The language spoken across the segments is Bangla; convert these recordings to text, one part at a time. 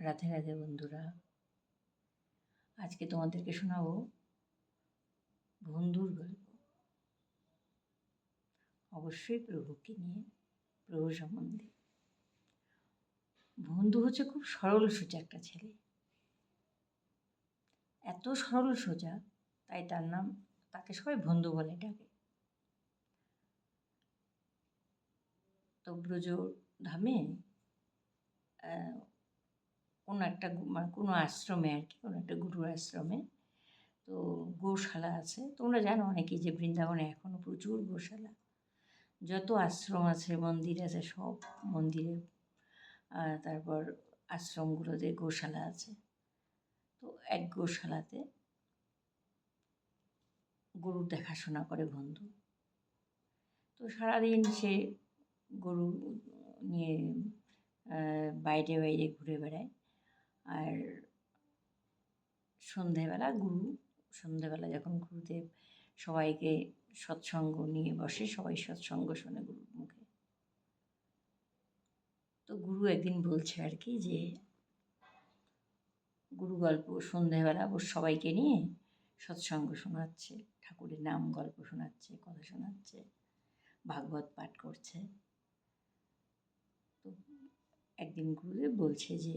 রাধে রাধে বন্ধুরা। আজকে তোমাদেরকে শোনাবো বন্ধুর গল্প। অবশ্যই প্রভুকে নিয়ে, প্রভু সম্বন্ধে। বন্ধু হচ্ছে খুব সরল সোজা একটা ছেলে। এত সরল সোজা, তাই তার নাম তাকে সবাই বন্ধু বলে ডাকে। তো ব্রজ ধামে কোনো একটা মানে কোনো আশ্রমে আর কি, কোনো একটা গুরুর আশ্রমে। তো গোশালা আছে। তোমরা জানো অনেকেই যে বৃন্দাবনে এখনও প্রচুর গোশালা। যত আশ্রম আছে, মন্দির আছে, সব মন্দিরে তারপর আশ্রমগুলোতে গোশালা আছে। তো এক গোশালাতে গরুর দেখাশোনা করে বন্ধু। তো সারাদিন সে গরু নিয়ে বাইরে বাইরে ঘুরে বেড়ায়। আর সন্ধেবেলা গুরু সন্ধেবেলা যখন গুরুদেব সবাইকে সৎসঙ্গ নিয়ে বসে, সবাই সৎসঙ্গ শোনে গুরুর মুখে। তো গুরু একদিন বলছে আর কি যে, গুরু গল্প সন্ধেবেলা সবাইকে নিয়ে সৎসঙ্গ শোনাচ্ছে, ঠাকুরের নাম গল্প শোনাচ্ছে, কথা শোনাচ্ছে, ভাগবত পাঠ করছে। তো একদিন গুরুদেব বলছে যে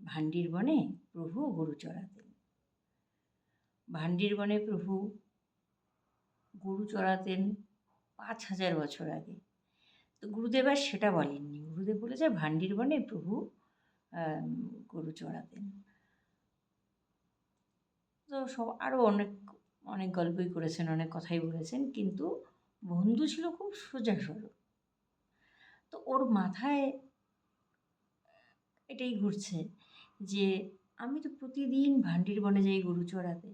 ভান্ডির বনে প্রভু গরু চড়াতেন। ভান্ডির বনে প্রভু গরু চড়াতেন পাঁচ হাজার বছর আগে। তো গুরুদেব আর সেটা বলেননি। গুরুদেব বলেছে, ভান্ডির বনে প্রভু গরু চড়াতেন। তো সব আরও অনেক অনেক গল্পই করেছেন, অনেক কথাই বলেছেন, কিন্তু বন্ধু ছিল খুব সোজা সরল। তো ওর মাথায় এটাই ঘুরছে যে আমি তো প্রতিদিন ভান্ডির বনে যাই গরু চড়াতে।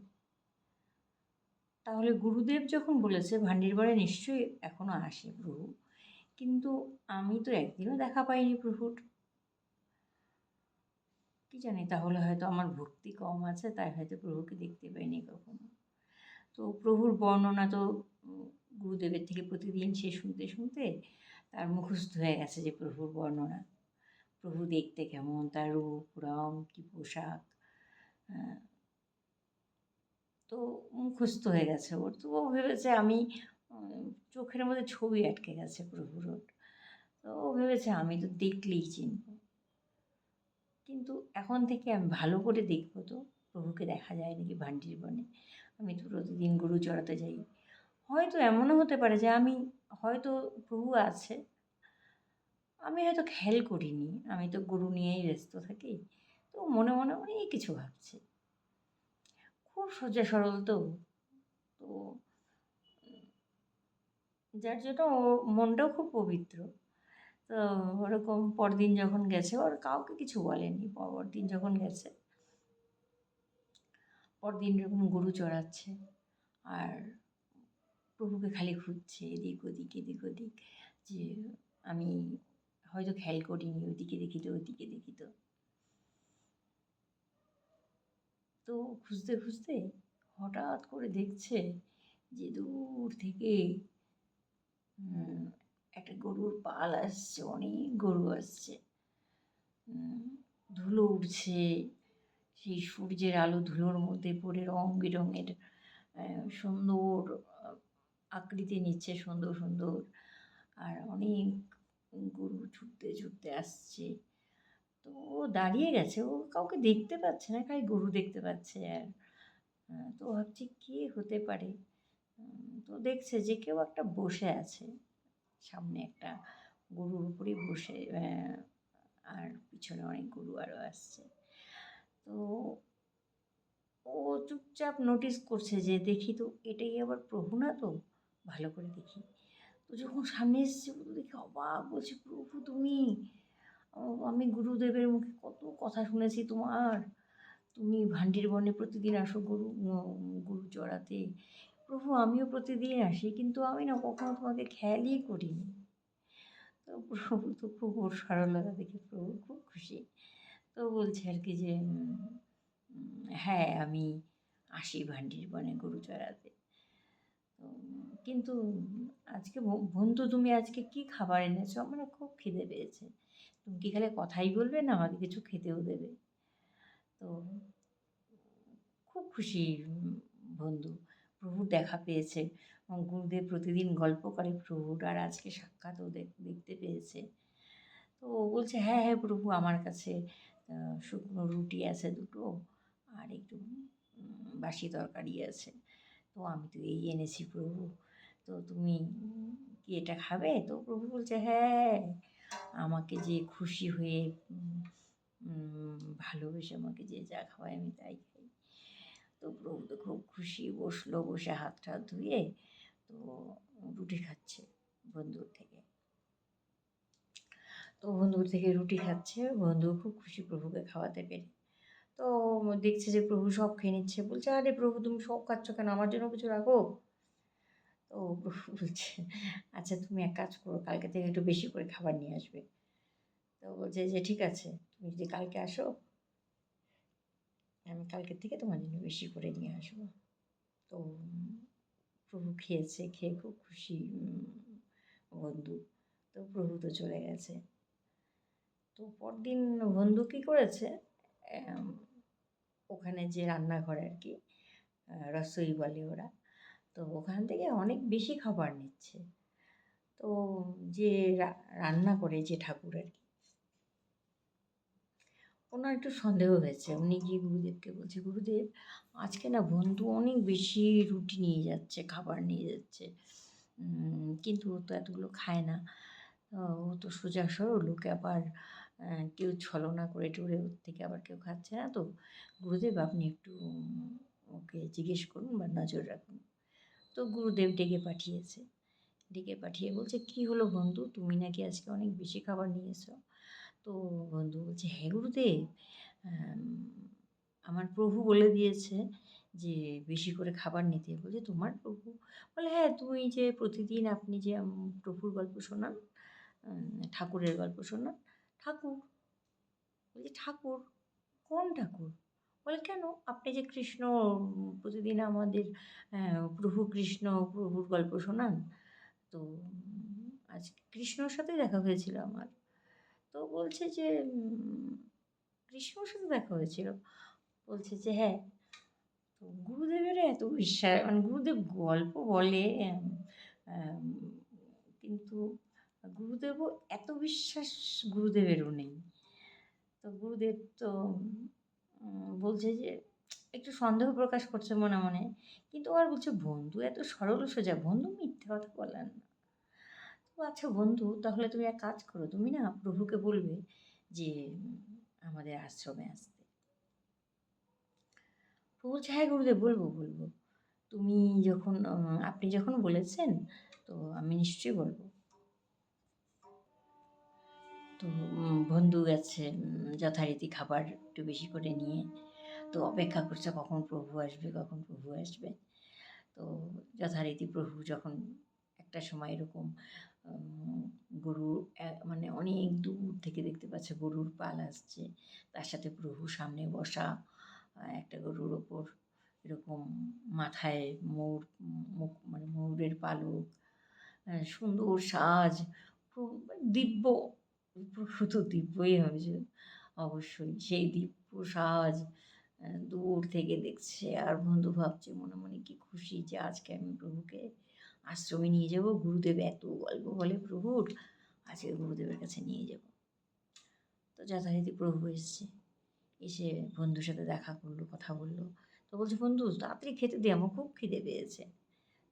তাহলে গুরুদেব যখন বলেছে ভান্ডির বনে নিশ্চয়ই এখনও আসে প্রভু, কিন্তু আমি তো একদিনও দেখা পাইনি প্রভুর। কি জানি, তাহলে হয়তো আমার ভক্তি কম আছে, তাই হয়তো প্রভুকে দেখতে পাইনি কখনো। তো প্রভুর বর্ণনা তো গুরুদেবের থেকে প্রতিদিন সে শুনতে শুনতে তার মুখস্থ হয়ে গেছে যে প্রভুর বর্ণনা। প্রভু দেখতে কেমন? তার রূপ, রং, কী পোশাক? তো মুখস্থ হয়ে গেছে ওর। তো ও ভেবেছে আমি চোখের মধ্যে ছবি আটকে গেছে প্রভুর ওর। তো ও ভেবেছে আমি তো দেখলেই চিনব। কিন্তু এখন থেকে আমি ভালো করে দেখব তো। প্রভুকে দেখা যায় নাকি ভান্ডির বনে। আমি তো প্রতিদিন গরু চড়াতে যাই। হয়তো এমনও হতে পারে যে আমি, হয়তো প্রভু আছে। আমি হয়তো খেয়াল করিনি, আমি তো গরু নিয়েই ব্যস্ত থাকি, তো মনে মনে অনেক কিছু ভাবছি। খুব সোজা সরল তো তো যার জন্য ও মনটাও খুব পবিত্র। তো ওরকম পরদিন যখন গেছে, ওর কাউকে কিছু বলেনি, পরদিন যখন গেছে, পরদিন এরকম গরু চড়াচ্ছে আর প্রভুকে খালি খুঁজছে, এদিক ওদিক এদিক ওদিক, যে আমি হয়তো খেয়াল করিনি, ওইদিকে দেখি তো, ওইদিকে দেখি তো। তো খুঁজতে খুঁজতে হঠাৎ করে দেখছে যে দূর থেকে একটা গরুর পাল আসছে, অনেক গরু আসছে। ধুলো উঠছে সেই সূর্যের আলো ধুলোর মধ্যে পড়ে রং বেরঙের সুন্দর আকৃতি নিচ্ছে সুন্দর সুন্দর। আর অনেক গরু ছুটতে ছুটতে আসছে। তো ও দাঁড়িয়ে গেছে। ও কাউকে দেখতে পাচ্ছে না, খালি গরু দেখতে পাচ্ছে আর তো ভাবছি কে হতে পারে? তো দেখছে যে কেউ একটা বসে আছে। সামনে একটা গরুর উপরে বসে আর পিছনে অনেক গরু আরও আসছে। তো ও চুপচাপ নোটিস করছে যে দেখি তো এটাই আবার প্রভু না তো? ভালো করে দেখি। তো যখন সামনে এসছে দেখে অবাক, বলছে, প্রভু, তুমি আমি গুরুদেবের মুখে কত কথা শুনেছি তোমার। তুমি ভান্ডির বনে প্রতিদিন আসো গরু গরু চড়াতে। প্রভু, আমিও প্রতিদিন আসি, কিন্তু আমি না কখনো তোমাকে খেয়ালই করিনি। তো প্রভু, তো খুব ওর সরলতা দেখে প্রভু খুব খুশি। তো বলছে আর কি যে হ্যাঁ আমি আসি ভান্ডির বনে গরু চড়াতে। কিন্তু আজকে বন্ধু তুমি আজকে কি খাবার এনেছো? আমার খুব খিদে পেয়েছে। তুমি কি খালি কথাই বলবে না আমাকে কিছু খেতেও দেবে? তো খুব খুশি, বন্ধু। প্রভুর দেখা পেয়েছে। গুরুদেব প্রতিদিন গল্প করে প্রভুর আর আজকে সাক্ষাৎও দেখ- দেখতে পেয়েছে। তো ও বলছে হ্যাঁ হ্যাঁ প্রভু, আমার কাছে শুকনো রুটি আছে দুটো, আর একটু বাসি তরকারি আছে। তো আমি তো এই এনেছি প্রভু। তো তুমি কি এটা খাবে? তো প্রভু বলছে হ্যাঁ আমাকে যে খুশি হয়ে ভালোবেসে আমাকে যে যা খাওয়ায় আমি তাই খাই। তো প্রভু তো খুব খুশি, বসল, বসে হাত টাত ধুয়ে তো রুটি খাচ্ছে বন্ধুর থেকে। তো বন্ধুর থেকে রুটি খাচ্ছে, বন্ধু খুব খুশি প্রভুকে খাওয়াতে পেরে। তো দেখছে যে প্রভু সব খেয়ে নিচ্ছে। বলছে, আরে প্রভু, তুমি সব খাচ্ছ কেন? আমার জন্য কিছু রাখো? তো প্রভু বলছে আচ্ছা তুমি এক কাজ করো, কালকে থেকে একটু বেশি করে খাবার নিয়ে আসবে। তো বলছে যে, ঠিক আছে, তুমি যদি কালকে আসো, আমি কালকের থেকে তোমার জন্য বেশি করে নিয়ে আসব। তো প্রভু খেয়েছে, খেয়ে খুব খুশি বন্ধু। তো প্রভু তো চলে গেছে। তো পরদিন বন্ধু কী করেছে? ওখানে যে রান্নাঘর আর কি রসোই বলে ওরা। তো ওখান থেকে অনেক বেশি খাবার নিচ্ছে। তো যে রান্না করে যে ঠাকুর আর কি ওনার একটু সন্দেহ হয়েছে। উনি গিয়ে গুরুদেবকে বলছে, গুরুদেব, আজকে না বন্ধু অনেক বেশি রুটি নিয়ে যাচ্ছে, খাবার নিয়ে যাচ্ছে। কিন্তু ও তো এতগুলো খায় না। ও তো সোজা সরল, ওকে আবার কেউ ছলনা করে টুরে ওর থেকে আবার কেউ খাচ্ছে না। তো গুরুদেব, আপনি একটু ওকে জিজ্ঞেস করুন বা নজর রাখুন। তো গুরুদেব ডেকে পাঠিয়েছে। ডেকে পাঠিয়ে বলছে, কি হলো বন্ধু? তুমি নাকি আজকে অনেক বেশি খাবার নিয়ে এসো? তো বন্ধু বলছে হ্যাঁ গুরুদেব আমার প্রভু বলে দিয়েছে যে বেশি করে খাবার নিতে। বলছে, তোমার প্রভু? বলে হ্যাঁ তুমি যে প্রতিদিন আপনি যে প্রভুর গল্প শোনান ঠাকুরের গল্প শোনান ঠাকুর। বলছে ঠাকুর, কোন ঠাকুর? বলে, কেন? আপনি যে কৃষ্ণ, প্রতিদিন আমাদের প্রভু কৃষ্ণ, প্রভুর গল্প শোনান। তো, আজ কৃষ্ণর সাথে দেখা হয়েছিল আমার। তো বলছে যে কৃষ্ণর সাথে দেখা হয়েছিল। বলছে যে হ্যাঁ তো গুরুদেবের এত বিশ্বাস মানে গুরুদেব গল্প বলে কিন্তু গুরুদেবও এত বিশ্বাস গুরুদেবেরও নেই। তো গুরুদেব তো বলছে যে, একটু সন্দেহ প্রকাশ করছে মনে মনে। কিন্তু আর বলছে, বন্ধু, এত সরল সোজা। বন্ধু মিথ্যে কথা বলেন না। তো আচ্ছা বন্ধু, তাহলে তুমি এক কাজ করো। তুমি না প্রভুকে বলবে যে, আমাদের আশ্রমে আসতে। প্রভু বলছে হ্যাঁ গুরুদেব, বলব বলব। তুমি যখন আপনি যখন বলেছেন, তো আমি নিশ্চয়ই বলব। তো বন্ধু গেছে যথারীতি খাবার একটু বেশি করে নিয়ে। তো অপেক্ষা করছে কখন প্রভু আসবে, কখন প্রভু আসবে। তো যথারীতি প্রভু যখন একটা সময় এরকম গরু মানে অনেক দূর থেকে দেখতে পাচ্ছে গরুর পাল আসছে। তার সাথে প্রভু সামনে বসা, একটা গরুর ওপর এরকম মাথায় ময়ূর মুখ মানে ময়ূরের পালক সুন্দর সাজ প্রভু দিব্য প্রভু তো দিব্যই হয়েছে। অবশ্যই সেই দিব্য সাজ দূর থেকে দেখছে আর বন্ধু ভাবছে মনে মনে কি খুশি যে আজকে আমি প্রভুকে আশ্রমে নিয়ে যাব। গুরুদেব এত গল্প বলে প্রভুর আজকে গুরুদেবের কাছে নিয়ে যাব। তো যথারীতি প্রভু এসছে। এসে বন্ধুর সাথে দেখা করল, কথা বলল। তো বলছে, বন্ধু, তাড়াতাড়ি খেতে দে, আমার খুব খিদে পেয়েছে।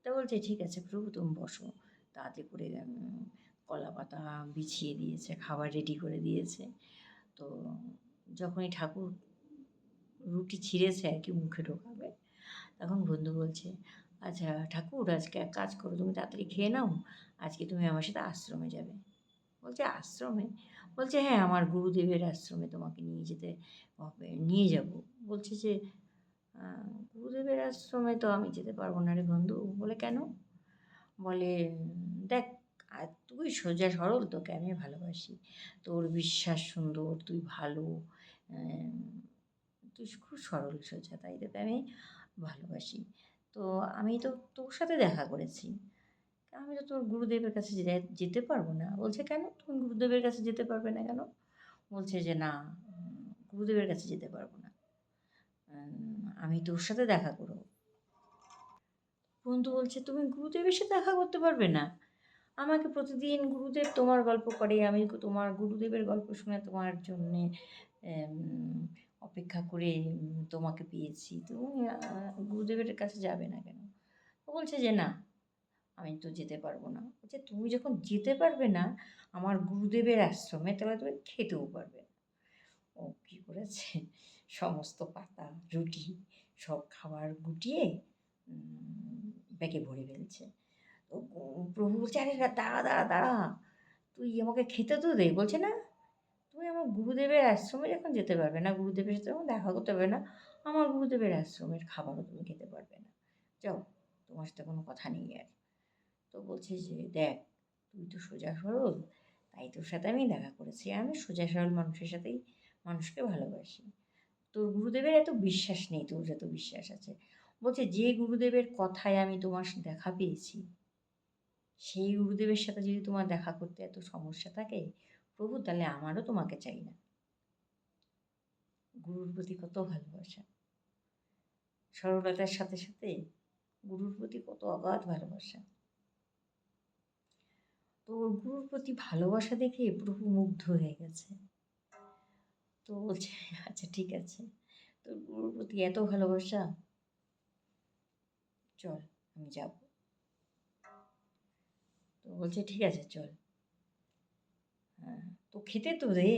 তা বলছে, ঠিক আছে প্রভু, তুমি বসো। তাড়াতাড়ি করে কলা পাতা বিছিয়ে দিয়েছে, খাবার রেডি করে দিয়েছে। তো যখনই ঠাকুর রুটি ছিঁড়েছে আর কি মুখে ঢোকাবে, তখন বন্ধু বলছে আচ্ছা ঠাকুর, আজকে এক কাজ করো, তুমি তাড়াতাড়ি খেয়ে নাও, আজকে তুমি আমার সাথে আশ্রমে যাবে। বলছে, আশ্রমে? বলছে হ্যাঁ আমার গুরুদেবের আশ্রমে তোমাকে নিয়ে যেতে হবে, নিয়ে যাব। বলছে যে গুরুদেবের আশ্রমে তো আমি যেতে পারব না রে বন্ধু। বলে, কেন? বলে, দেখ আর তুই সোজা সরল, তোকে আমি ভালোবাসি। তোর বিশ্বাস সুন্দর, তুই ভালো তুই খুব সরল সোজা, তাই তোকে আমি ভালোবাসি। তো আমি তো তোর সাথে দেখা করেছি। আমি তো তোর গুরুদেবের কাছে যেতে পারব না। বলছে, কেন? তুমি গুরুদেবের কাছে যেতে পারবে না কেন? বলছে যে, না, গুরুদেবের কাছে যেতে পারব না। আমি তোর সাথে দেখা করব। বন্ধু বলছে, তুমি গুরুদেবের সাথে দেখা করতে পারবে না? আমাকে প্রতিদিন গুরুদেব তোমার গল্প করে, আমি তোমার গুরুদেবের গল্প শুনে তোমার জন্যে অপেক্ষা করে তোমাকে পেয়েছি। তুমি গুরুদেবের কাছে যাবে না কেন? ও বলছে যে না, আমি তো যেতে পারব না। বলছে, তুমি যখন যেতে পারবে না আমার গুরুদেবের আশ্রমে, তাহলে তুমি খেতেও পারবে না। ও কী করেছে? সমস্ত পাতা, রুটি, সব খাবার গুটিয়ে ব্যাগে ভরে ফেলছে। প্রভু বলছে আরে দাঁড়া দাঁড়া দাঁড়া। তুই আমাকে খেতে তো দে, বলছে না? তুমি আমার গুরুদেবের আশ্রমে যখন যেতে পারবে না, গুরুদেবের সাথে যখন দেখা করতে পারবে না, আমার গুরুদেবের আশ্রমের খাবারও তুমি খেতে পারবে না। যাও, তোমার সাথে কোনো কথা নেই আর। তো বলছে যে, দেখ, তুই তো সোজা সরল, তাই তোর সাথে আমি দেখা করেছি। আমি সোজা সরল মানুষের সাথেই মানুষকে ভালোবাসি। তোর গুরুদেবের এত বিশ্বাস নেই, তোর যত বিশ্বাস আছে। বলছে, যে গুরুদেবের কথায় আমি তোমার দেখা পেয়েছি সেই গুরুদেবের সাথে যদি তোমার দেখা করতে এত সমস্যা থাকে, প্রভু তাহলে আমারও তোমাকে চাই না। গুরুর প্রতি কত ভালোবাসা। সরলতার সাথে সাথে গুরুর প্রতি কত অগাধ ভালোবাসা। তো গুরুর প্রতি ভালোবাসা দেখে প্রভু মুগ্ধ হয়ে গেছে। তো বলছে আচ্ছা ঠিক আছে। তোর গুরুর প্রতি এত ভালোবাসা? চল, আমি যাব। তো বলছে, ঠিক আছে, চল। হ্যাঁ তো খেতে তো রে?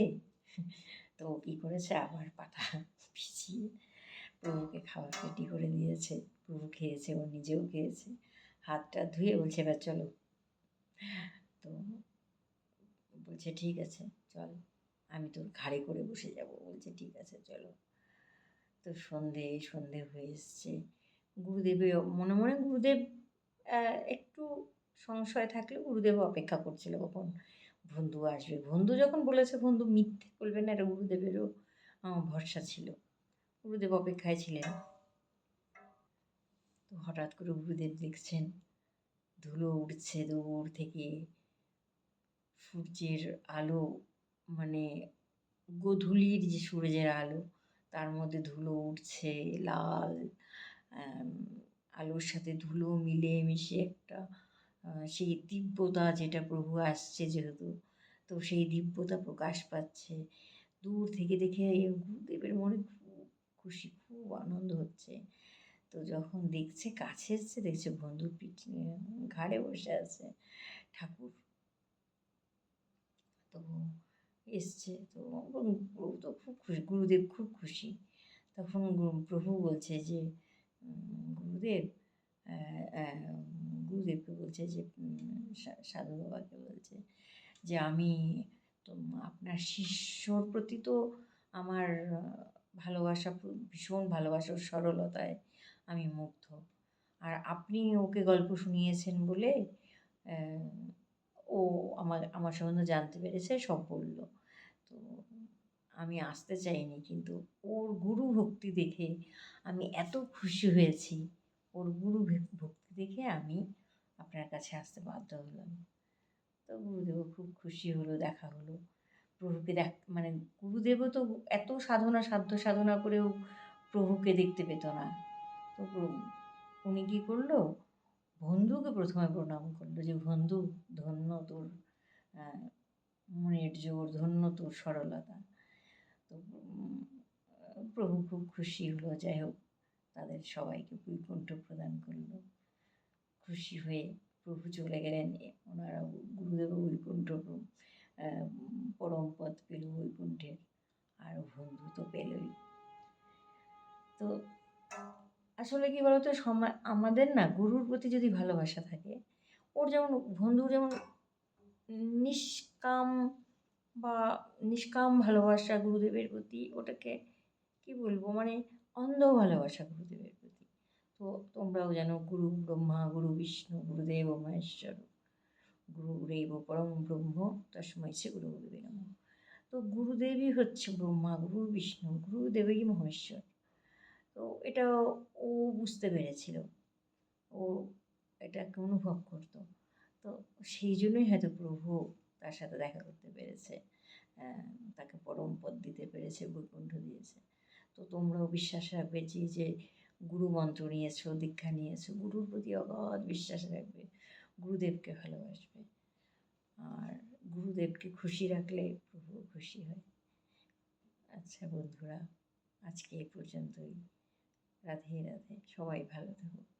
তো কী করেছে, আবার পাতা পিছিয়ে প্রভুকে খাবার রেডি করে দিয়েছে। প্রভু খেয়েছে, ও নিজেও খেয়েছে। হাতটা ধুয়ে বলছে, এবার চলো। তো বলছে, ঠিক আছে, চল। আমি তোর ঘাড়ে করে বসে যাব। বলছে, ঠিক আছে, চলো। তো সন্ধে সন্ধে হয়ে এসছে। গুরুদেবও মনে মনে গুরুদেব একটু সংশয় থাকলে গুরুদেব অপেক্ষা করছিল কখন বন্ধু আসবে। বন্ধু যখন বলেছে, বন্ধু মিথ্যে বলবে না, এটা গুরুদেবেরও ভরসা ছিল। গুরুদেব অপেক্ষায় ছিলেন। তো হঠাৎ করে গুরুদেব দেখছেন, ধুলো উঠছে দৌড় থেকে। সূর্যের আলো মানে গোধূলির যে সূর্যের আলো, তার মধ্যে ধুলো উঠছে লাল আলোর সাথে ধুলো মিলে মিশে একটা সেই দিব্যতা যেটা প্রভু আসছে যেহেতু, তো সেই দিব্যতা প্রকাশ পাচ্ছে। দূর থেকে দেখে গুরুদেবের মনে খুব খুশি, খুব আনন্দ হচ্ছে। তো যখন দেখছে, কাছে এসছে, দেখছে বন্ধুর পিঠ ঘাড়ে বসে আছে ঠাকুর। তো এসছে, তো প্রভু তো খুব খুশি, গুরুদেব খুব খুশি। তখন প্রভু বলছে যে গুরুদেব গুরুদেবকে বলছে যে সাধু বাবাকে বলছে যে, আমি আপনার শিষ্যর প্রতি তো আমার ভালোবাসা ভীষণ ভালোবাসার সরলতায় আমি মুগ্ধ। আর আপনি ওকে গল্প শুনিয়েছেন বলে ও আমার আমার সম্বন্ধে জানতে পেরেছে, সব বলল। তো আমি আসতে চাইনি, কিন্তু ওর গুরু ভক্তি দেখে আমি এত খুশি হয়েছি। ওর গুরু ভক্তি দেখে আমি আপনার কাছে আসতে বাধ্য হলাম। তো গুরুদেবও খুব খুশি হলো, দেখা হলো। প্রভুকে দেখ মানে গুরুদেবও তো এত সাধনা, সাধ্য সাধনা করেও প্রভুকে দেখতে পেত না। তো উনি কী করল? বন্ধুকে প্রথমে প্রণাম করল যে, বন্ধু, ধন্য তোর মনের জোর, ধন্য তোর সরলতা। তো প্রভু খুব খুশি হলো, যাই হোক। তাদের সবাইকে বৈকুণ্ঠ প্রদান করল। খুশি হয়ে প্রভু চলে গেলেন। ওনারা গুরুদেব বৈকুণ্ঠ পরম পদ পেল বৈকুণ্ঠের আর বন্ধু তো পেলই। তো আসলে কি বলতো সময় আমাদের না গুরুর প্রতি যদি ভালোবাসা থাকে, ওর যেমন বন্ধুর যেমন নিষ্কাম বা নিষ্কাম ভালোবাসা গুরুদেবের প্রতি, ওটাকে কি বলব মানে অন্ধ ভালোবাসা গুরুদেবের প্রতি। তো তোমরাও যেন গুরু, ব্রহ্মা, গুরু বিষ্ণু, গুরুদেব, মহেশ্বর, গুরু গুরুরেব পরম, ব্রহ্ম তসময় সে গুরু, গুরুদেব তো গুরুদেবই হচ্ছে ব্রহ্মা, গুরু বিষ্ণু, গুরুদেবই মহেশ্বর। তো এটা ও বুঝতে পেরেছিল। ও এটাকে অনুভব করতো। তো সেই জন্যই হয়তো প্রভু তার সাথে দেখা করতে পেরেছে। তাকে পরম পদ দিতে পেরেছে, বৈকুণ্ঠ দিয়েছে। তো তোমরাও বিশ্বাস রাখবে যে যে গুরু মন্ত্র নিয়েছো, দীক্ষা নিয়েছো, গুরুর প্রতি অগাধ বিশ্বাস রাখবে, গুরুদেবকে ভালোবাসবে। আর গুরুদেবকে খুশি রাখলে প্রভু খুশি হয়। আচ্ছা বন্ধুরা, আজকে এ পর্যন্তই। রাধে রাধে, সবাই ভালো থাকো।